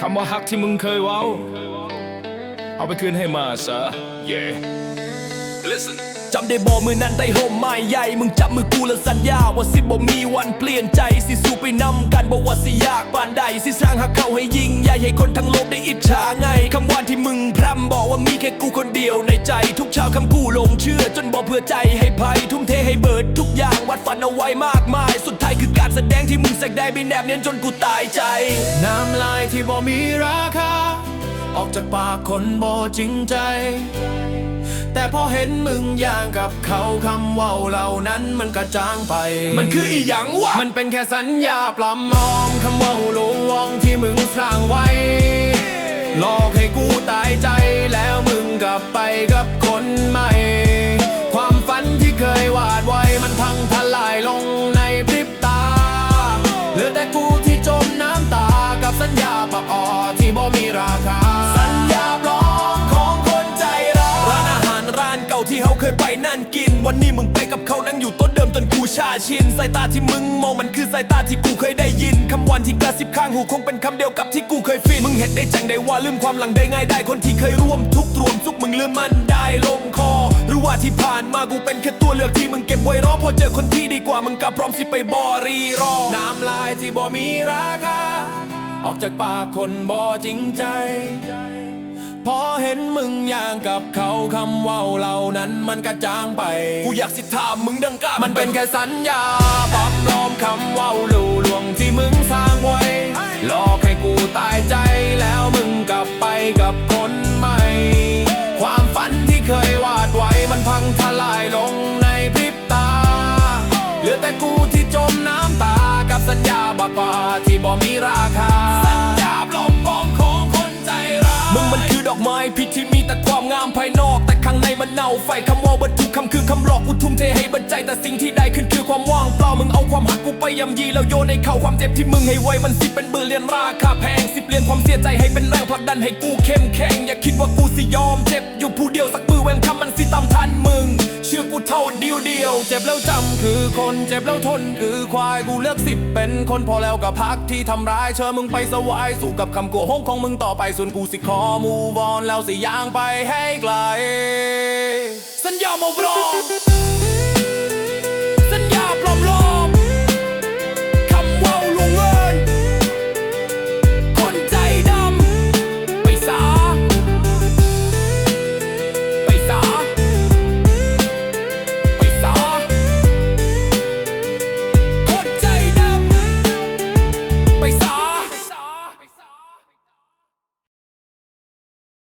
คำว่าฮักที่มึงเคยเว้า เอาไปคืนให้มาซะ yeah listen จำได้บอกมือนั้นได้ห่มไม้ใหญ่ มึงจับมือกูแล้วสัญญา ว่าสิบ่มีวันเปลี่ยนใจ สิสู้ไปนำกันบอกว่าสิยากปานใด สิสร้างหักเข้าให้ยิ่งใหญ่ให้คนทั้งโลกได้อิจฉาไงคำว่าที่มึงพร่ำบอกว่ามีแค่กูคนเดียวในใจ ทุกเช้าคำกูหลงเชื่อ จนบอกเพื่อใจให้ภัย ทุ่มเทให้เบิดทุกอย่างวัดฝันเอาไว้มากมาย สุดท้ายคือ แสดงที่มึงแสดงไปแนบเนียนจนกูตายใจ น้ำลายที่บ่มีราคา ออกจากปากคนบ่จริงใจ แต่พอเห็นมึงอย่างกับเขาคำเว่าเหล่านั้นมันกระจางไป มันคืออีหยังวะ มันเป็นแค่สัญญาปลอมมอมคำเว่าลวงวองที่มึงสร้างไว้หลอกให้กูตายใจแล้วมึงกลับไปกับ ที่บ่มีราคา สัญญาปลอมของคนใจร้ายร้านอาหารร้านเก่าที่เขาเคยไปนั่นกิน วันนี้มึงไปกับเขานั่งอยู่โต๊ะเดิมจนกูชาชินสายตาที่มึงมองมันคือสายตาที่กูเคยได้ยินคำวันที่กระซิบข้างหูคงเป็นคำเดียวกับที่กูเคยฟินมึงเห็นได้จังได้ว่าลืมความหลังได้ง่ายได้คนที่เคยร่วมทุกข์รวมสุขมึงลืมมันได้ลงคอหรือว่าที่ผ่านมากูเป็นแค่ตัวเลือกที่มึงเก็บไว้รอพอเจอคนที่ดีกว่ามึงก็พร้อมสิไปบอรีรอน้ำลายที่บ่มีราคา ออกจากปากคนบ่จริงใจ พอเห็นมึงอย่างกับเขาคำเว่าเหล่านั้นมันกระจางไป กูอยากสิถามมึงดังกล้ามันเป็นแค่สัญญาปลอมปลอมคำเว่าลู่ลวงที่มึงสร้างไว้หลอกให้กูตายใจแล้วมึงกลับไปกับคนใหม่ ความฝันที่เคยวาดไว้มันพังทลายลงในพริบตา เหลือแต่กูที่จมน้ำตากับสัญญาบากว่าที่บ่มีราคาสัญญา ดอกไม้พิษที่มีแต่ความงามภายนอก แต่ข้างในมันเน่าไฟคำว่าบรรทุกคำคือคำหลอกกูทุ่มเทให้บรรจัยแต่สิ่งที่ได้ขึ้นคือความว่างเปล่ามึงเอาความหักกูไปยำยีแล้วโยนให้เข่าความเจ็บที่มึงให้ไว้มันสิเป็นเบอร์เรียนราคาแพงสิเปลี่ยนความเสียใจให้เป็นแรงผลักดันให้กูเข้มแข็งอย่าคิดว่ากูสิยอมเจ็บอยู่ผู้เดียวสักมือเว้นคำมันสิตามทันมึง ชื่อกูเท่าเดียวเดียว เจ็บแล้วจำคือคนเจ็บแล้วทนคือควายกูเลือกสิบเป็นคนพอแล้วกับพักที่ทำร้ายเชิญมึงไปสวายสู้กับคำโกหกของมึงต่อไปส่วนกูสิขอมูวอนแล้วสิย่างไปให้ไกล สัญญามาบรอ